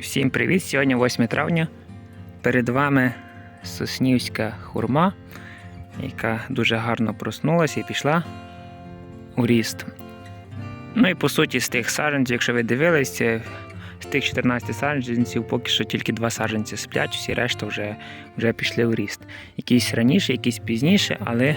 Всім привіт! Сьогодні 8 травня. Перед вами соснівська хурма, яка дуже гарно проснулася і пішла у ріст. Ну і по суті, з тих саджанців, якщо ви дивилися, з тих 14 саджанців поки що тільки два саджанці сплять, всі решта вже, вже пішли у ріст. Якісь раніше, якісь пізніше, але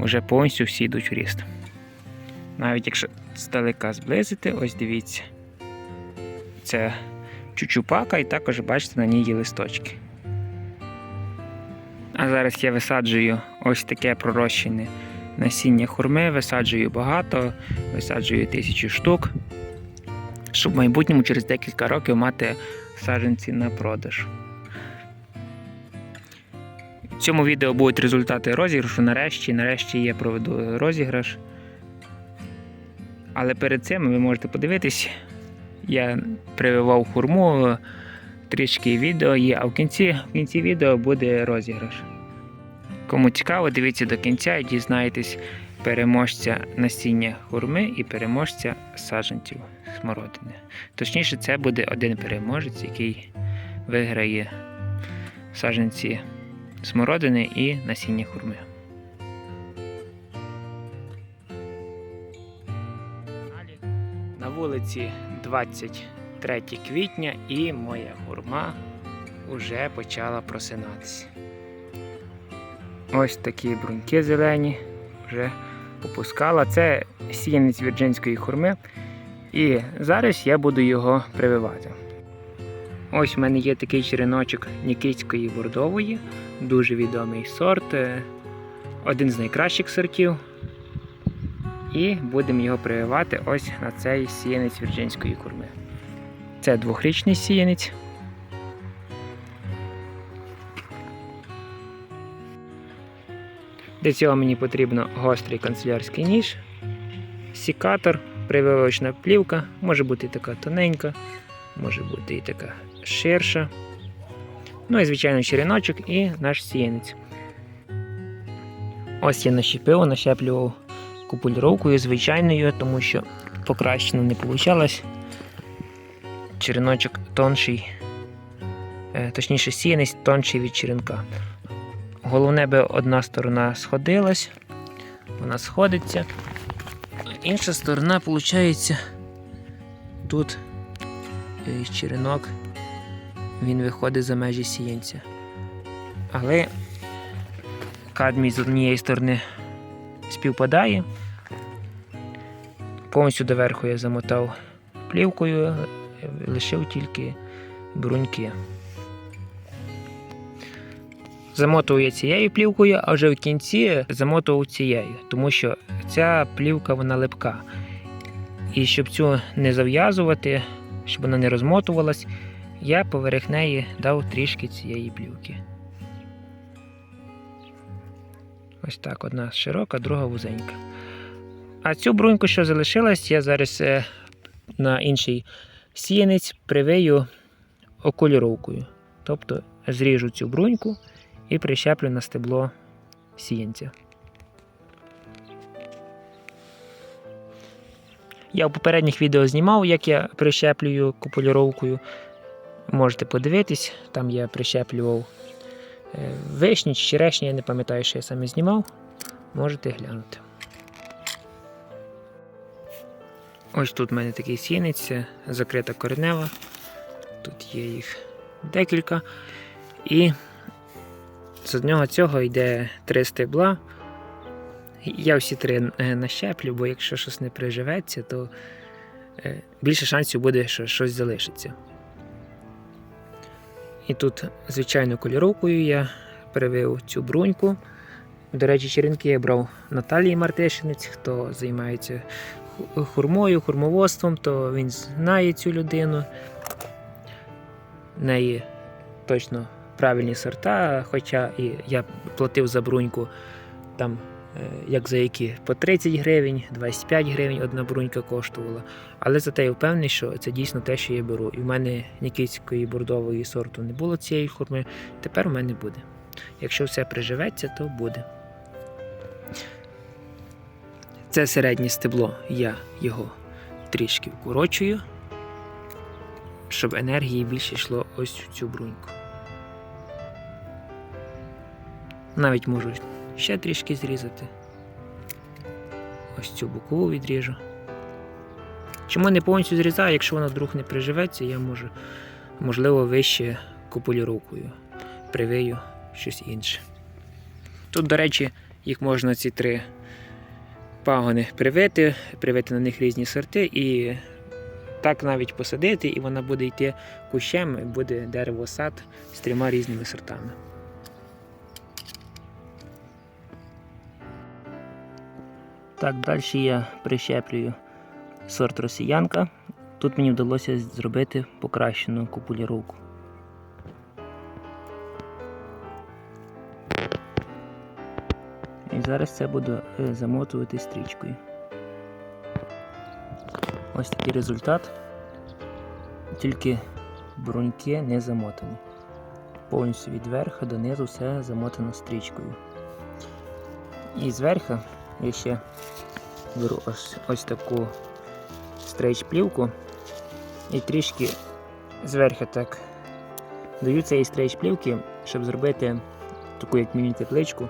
вже повністю всі йдуть у ріст. Навіть якщо здалека зблизити, ось дивіться. Це чучупака, і також бачите на ній листочки. А зараз я висаджую ось таке пророщене насіння хурми, висаджую багато, висаджую тисячу штук, щоб в майбутньому через декілька років мати саджанці на продаж. В цьому відео будуть результати розіграшу. Нарешті, нарешті я проведу розіграш. Але перед цим ви можете подивитись, я прививав хурму, трішки відео є, а в кінці, в кінці відео буде розіграш. Кому цікаво, дивіться до кінця і дізнаєтесь переможця насіння хурми і переможця саджанців смородини. Точніше, це буде один переможець, який виграє саджанці смородини і насіння хурми. На вулиці 23 квітня і моя хурма вже почала просинатися. Ось такі бруньки зелені вже попускала. Це сіянець вірджинської хурми. І зараз я буду його прививати. Ось в мене є такий череночок Нікітської бордової, дуже відомий сорт, е, один з найкращих сортів. І будемо його прививати ось на цей сіянець вірджинської курми. Це двохрічний сіянець. Для цього мені потрібно гострий канцелярський ніж, сікатор, прививочна плівка, може бути і така тоненька, може бути і така ширша. Ну і, звичайно, череночок і наш сіянець. Ось я нащепив, нащеплював купуліровкою звичайною, тому що покращено не вийшло. Череночок тонший, е, точніше, сіянець тонший від черенка. Головне би одна сторона сходилась, вона сходиться. Інша сторона, виходить, тут е, черенок він виходить за межі сіянця. Але кадмій з однієї сторони співпадає. Повністю доверху я замотав плівкою, лишив тільки бруньки. Замотував я цією плівкою, а вже в кінці замотував цією, тому що ця плівка вона липка. І щоб цю не зав'язувати, щоб вона не розмотувалась, я поверх неї дав трішки цієї плівки. Ось так, одна широка, друга вузенька. А цю бруньку, що залишилась, я зараз е, на інший сіянець привию окуліровкою. Тобто зріжу цю бруньку і прищеплю на стебло сіянця. Я в попередніх відео знімав, як я прищеплюю купуліровкою. Можете подивитись, там я прищеплював вишні чи черешні, я не пам'ятаю, що я саме знімав. Можете глянути. Ось тут в мене такий сінець, закрита коренева. Тут є їх декілька. І з одного цього йде три стебла. Я всі три е, нащеплю, бо якщо щось не приживеться, то е, більше шансів буде, що щось залишиться. І тут, звичайно, кольоровкою я привив цю бруньку. До речі, черенки я брав Наталії Мартишинець, хто займається хурмою, хурмоводством, то він знає цю людину. В неї точно правильні сорта, хоча і я платив за бруньку там, як за які по 30 гривень, 25 гривень одна брунька коштувала. Але зате я впевнений, що це дійсно те, що я беру. І в мене нікітської бордової сорту не було цієї хурми, тепер у мене буде. Якщо все приживеться, то буде. Це середнє стебло, я його трішки вкорочую. щоб енергії більше йшло ось в цю бруньку. Навіть можу ще трішки зрізати. Ось цю бокову відріжу. Чому не повністю зрізаю, якщо вона вдруг не приживеться, я можу, можливо, вище купуліровкою привию щось інше. Тут, до речі, їх можна ці три пагони привити, привити на них різні сорти і так навіть посадити, і вона буде йти кущем, і буде дерево-сад з трьома різними сортами. Так, далі я прищеплюю сорт росіянка. Тут мені вдалося зробити покращену купуліровку. І зараз це буду е, замотувати стрічкою. Ось такий результат. Тільки бруньки не замотані. Повністю від верха до низу все замотано стрічкою. І зверху я ще беру ось, ось таку стрейч плівку і трішки зверху так даю цієї стрейч плівки, щоб зробити таку як міні-тепличку.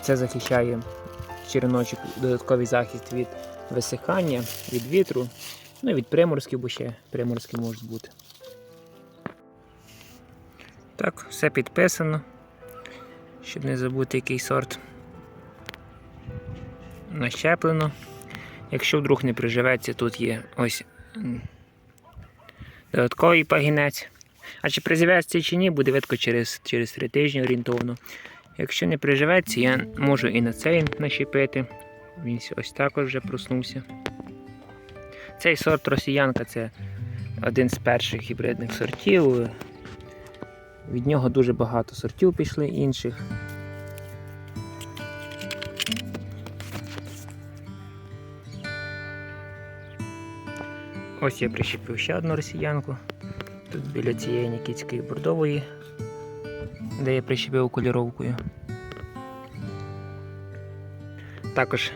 Це захищає череночок додатковий захист від висихання, від вітру, ну і від приморозків, бо ще приморозки можуть бути. Так, все підписано, щоб не забути який сорт. Нащеплено. Якщо вдруг не приживеться, тут є ось додатковий пагінець. А чи приживеться чи ні, буде видко через, через 3 тижні орієнтовно. Якщо не приживеться, я можу і на цей нащепити. Він ось також вже проснувся. Цей сорт росіянка це один з перших гібридних сортів. Від нього дуже багато сортів пішли інших. Ось я прищепив ще одну росіянку. Тут біля цієї нікітської бордової, де я прищепив кольоровкою. Також,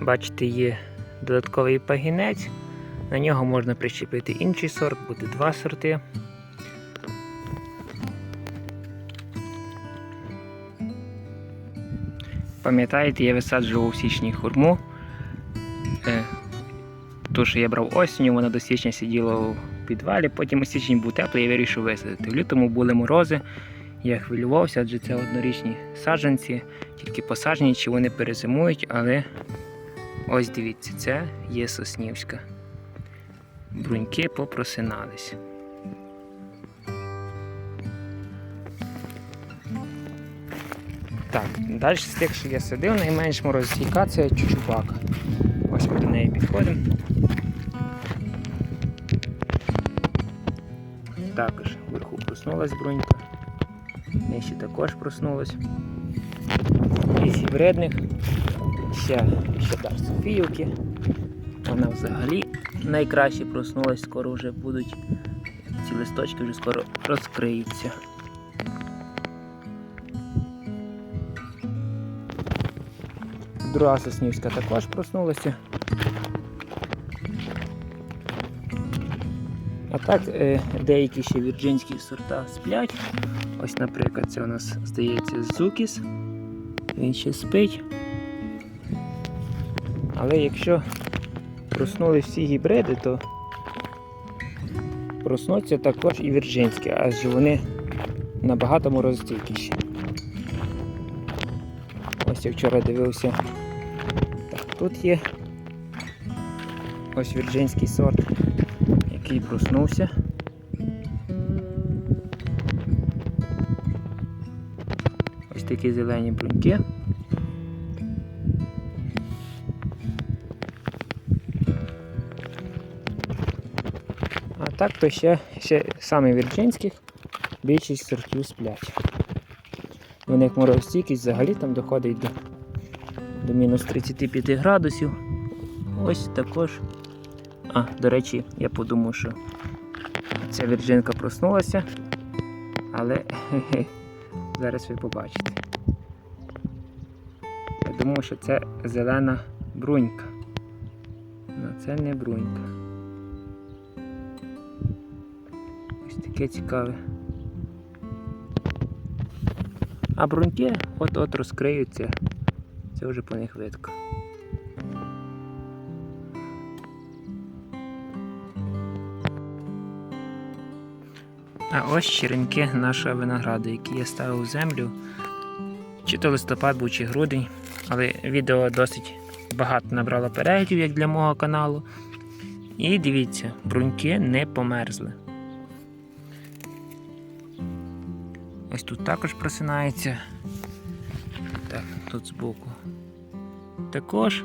бачите, є додатковий пагінець. На нього можна прищепити інший сорт, буде два сорти. Пам'ятаєте, я висаджував у січні хурму. Ту, що я брав осінню, вона до січня сиділа у підвалі, потім у січні був теплий, я вирішив висадити. В лютому були морози, я хвилювався, адже це однорічні саджанці, тільки посаджені, чи вони перезимують, але ось дивіться, це є Соснівська. Бруньки попросинались. Так, далі з тих, що я садив, найменш морозостійка це чучупака. Ось ми до неї підходимо. Також вверху проснулась брунька. Нижче також проснулась. Із гібридних. Ще, ще дар Софіївки. Вона взагалі найкраще проснулась, скоро вже будуть. Ці листочки вже скоро розкриються. Друга соснівська також проснулася. Так, е, деякі ще вірджинські сорта сплять. Ось, наприклад, це у нас здається Зукіс. Він ще спить. Але якщо проснулись всі гібриди, то проснуться також і вірджинські, адже вони набагато морозостійкіші. Ось я вчора дивився. Так, тут є ось вірджинський сорт, який проснувся. Ось такі зелені бруньки. А так то ще, ще саме вірджинських більшість сортів сплять. У них морозостійкість взагалі там доходить до, до мінус 35 градусів. Ось також. А, до речі, я подумав, що ця вірджинка проснулася, але хе-хе, зараз ви побачите. Я думав, що це зелена брунька. Але це не брунька. Ось таке цікаве. А бруньки от-от розкриються. Це вже по них видко. А ось черенки нашого винограду, які я ставив у землю. Чи то листопад був, чи грудень, але відео досить багато набрало переглядів, як для мого каналу. І дивіться, бруньки не померзли. Ось тут також просинається. Так, тут збоку. Також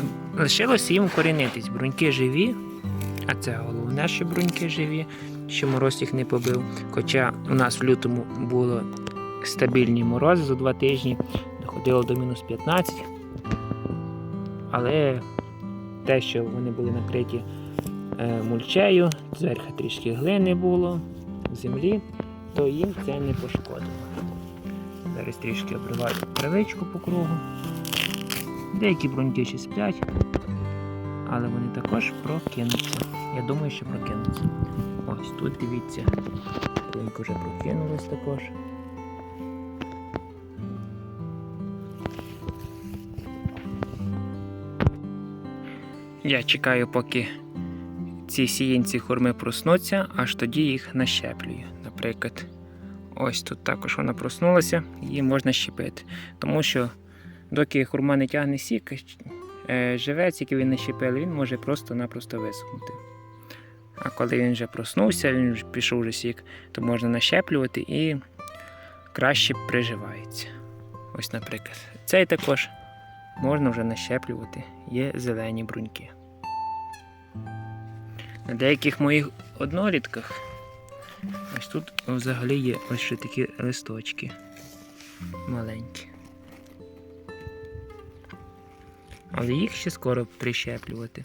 Ем, лишилося їм укорінитись. Бруньки живі, а це головне, що бруньки живі, що мороз їх не побив. Хоча у нас в лютому було стабільні морози за два тижні, доходило до мінус 15. Але те, що вони були накриті е, мульчею, зверху трішки глини було в землі, то їм це не пошкодило. Зараз трішки обриваю травичку по кругу. Деякі бруньки ще сплять, але вони також прокинуться. Я думаю, що прокинуться. Ось тут дивіться. Брунька вже прокинулась також. Я чекаю, поки ці сіянці хурми проснуться, аж тоді їх нащеплюю. Наприклад, ось тут також вона проснулася, її можна щепити. Тому що доки хурма не тягне сік, е, живець, який він нащепили, він може просто-напросто висохнути. А коли він вже проснувся, він вже пішов вже сік, то можна нащеплювати і краще приживається. Ось, наприклад, цей також можна вже нащеплювати, є зелені бруньки. На деяких моїх однолітках ось тут взагалі є ось ще такі листочки маленькі. Але їх ще скоро прищеплювати.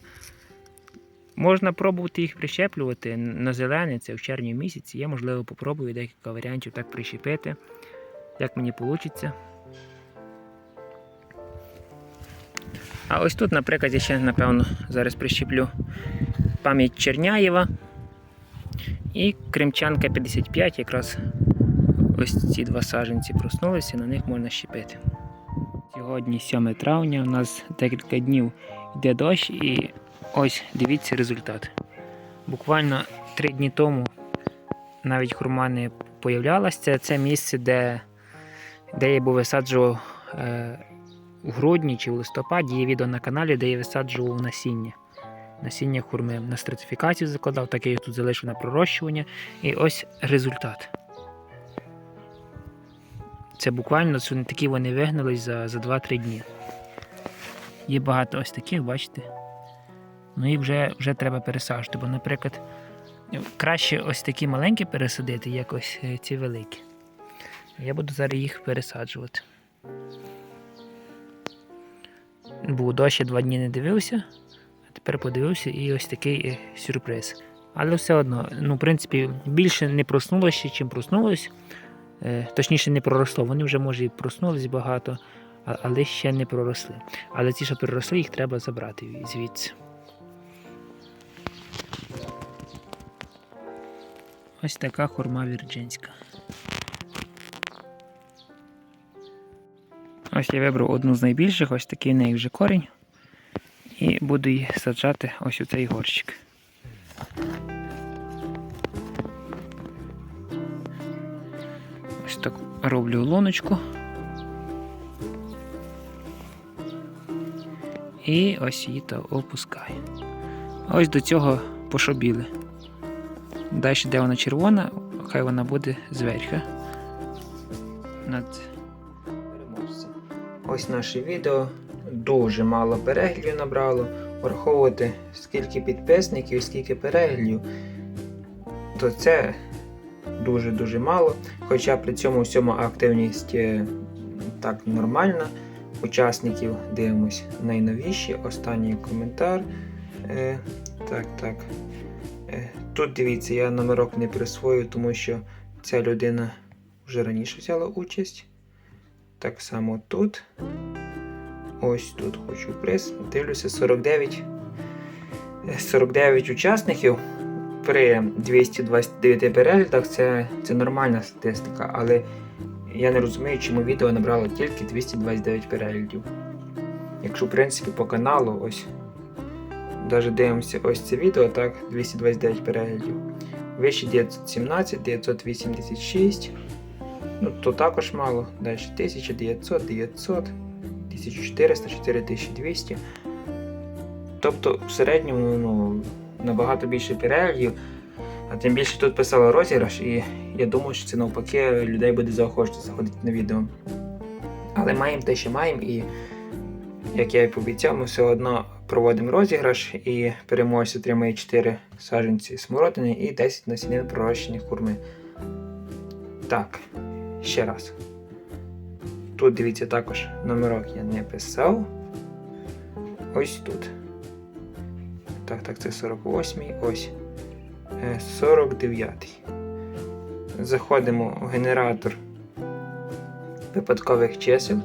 Можна пробувати їх прищеплювати на зелене, це в червні місяці. Я, можливо, попробую декілька варіантів так прищепити, як мені вийде. А ось тут, наприклад, я ще, напевно, зараз прищеплю пам'ять Черняєва і Кримчанка 55, якраз ось ці два саженці проснулися, на них можна щепити. Сьогодні 7 травня, у нас декілька днів йде дощ і ось дивіться результат. Буквально три дні тому навіть хурма не появлялася. Це, це місце, де, де я був висаджував е, у грудні чи в листопаді. Є відео на каналі, де я висаджував насіння. Насіння хурми на стратифікацію закладав, так я їх тут залишив на пророщування. І ось результат. Це буквально такі вони вигнались за, за 2-3 дні. Є багато ось таких, бачите? Ну і вже, вже треба пересаджувати, бо, наприклад, краще ось такі маленькі пересадити, як ось е, ці великі. Я буду зараз їх пересаджувати. Був дощ, два дні не дивився, а тепер подивився і ось такий е, сюрприз. Але все одно, ну, в принципі, більше не проснулося, чим проснулось. Е, Точніше, не проросло. Вони вже, може, і проснулись багато, але ще не проросли. Але ті, що переросли, їх треба забрати звідси. Ось така хурма вірджинська. Ось я вибрав одну з найбільших, ось такий в неї вже корінь. І буду її саджати ось у цей горщик. Ось так роблю луночку. І ось її та опускаю. Ось до цього пошобіли. Далі, де вона червона, хай вона буде зверху. Над. Ось наше відео дуже мало переглядів набрало. Враховувати скільки підписників і скільки переглядів, то це дуже-дуже мало. Хоча при цьому всьому активність е, так нормальна. Учасників дивимось найновіші. Останній коментар. Е, так, так. Е, тут дивіться, я номерок не присвою, тому що ця людина вже раніше взяла участь. Так само тут. Ось тут хочу приз. Дивлюся 49. е, 49 учасників. при 229 переглядах це, це нормальна статистика, але я не розумію, чому відео набрало тільки 229 переглядів. Якщо, в принципі, по каналу ось. Навіть дивимося ось це відео, так, 229 переглядів. Вище 917, 986. Ну, то також мало. Далі 1900, 900, 1400, 4200. Тобто в середньому ну, набагато більше переглядів. А тим більше тут писало розіграш, і я думаю, що це навпаки людей буде заохочувати заходити на відео. Але маємо те, що маємо, і як я і пообіцяв, ми все одно проводимо розіграш і переможець отримує 4 саджанці смородини і 10 насінин пророщених хурми. Так, ще раз. Тут дивіться також номерок я не писав. Ось тут. Так, так, це 48-й, ось. е, 49-й. Заходимо в генератор випадкових чисел.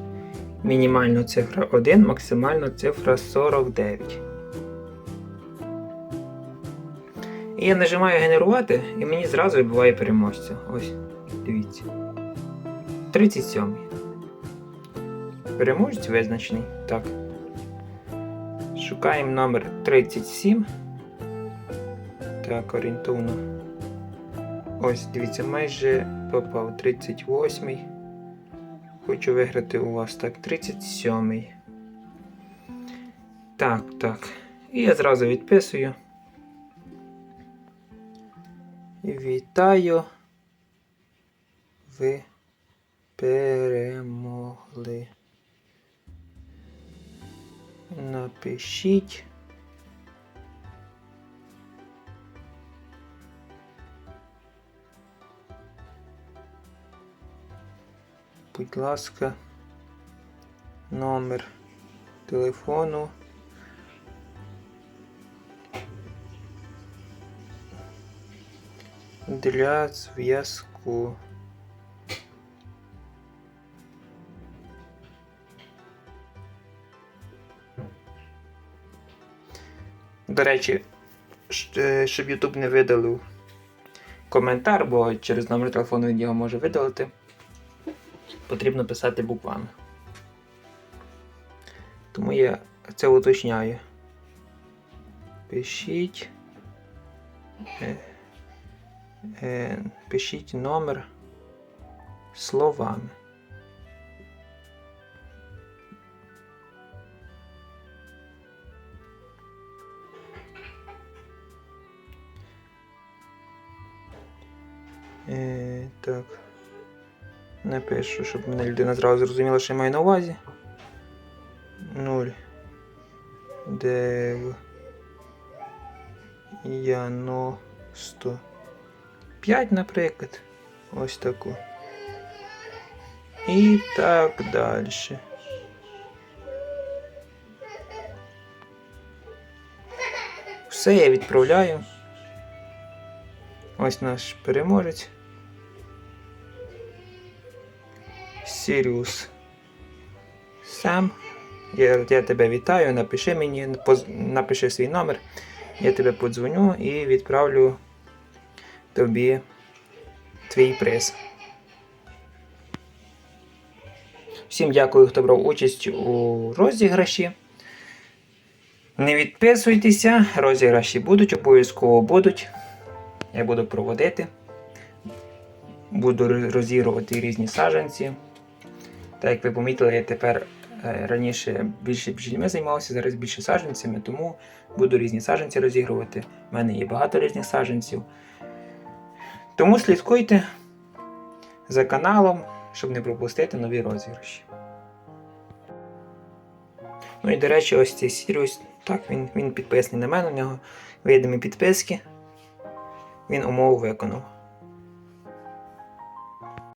Мінімальна цифра 1, максимальна цифра 49. І я нажимаю генерувати, і мені зразу вибиває переможця. Ось, дивіться. 37. Переможець визначений. Так. Шукаємо номер 37. Так, орієнтовно. Ось, дивіться, майже попав 38. Хочу виграти у вас так, 37. Так, так. І я зразу відписую. Вітаю. Ви перемогли. Напишіть. Будь ласка, номер телефону. Для зв'язку. До речі, е, щоб YouTube не видалив коментар, бо через номер телефону він його може видалити, потрібно писати буквами. Тому я це уточняю. Пишіть. Е, е, пишіть номер словами. Е, так. Напишу, щоб мене людина зразу зрозуміла, що я маю на увазі. 0. 9. Яно 100. 5, наприклад. Ось таку. І так далі. Все я відправляю. Ось наш переможець. Сіріус. Сам. Я, я тебе вітаю, напиши мені, поз- напиши свій номер. Я тебе подзвоню і відправлю тобі твій приз. Всім дякую, хто брав участь у розіграші. Не відписуйтеся, розіграші будуть, обов'язково будуть. Я буду проводити. Буду роз- розігрувати різні саджанці. Так як ви помітили, я тепер е, раніше більше бджільми займався, зараз більше саджанцями, тому буду різні саджанці розігрувати. У мене є багато різних саджанців. Тому слідкуйте за каналом, щоб не пропустити нові розіграші. Ну і до речі, ось цей Сіріус, так, він, він підписаний на мене, у нього видимі підписки. Він умову виконав.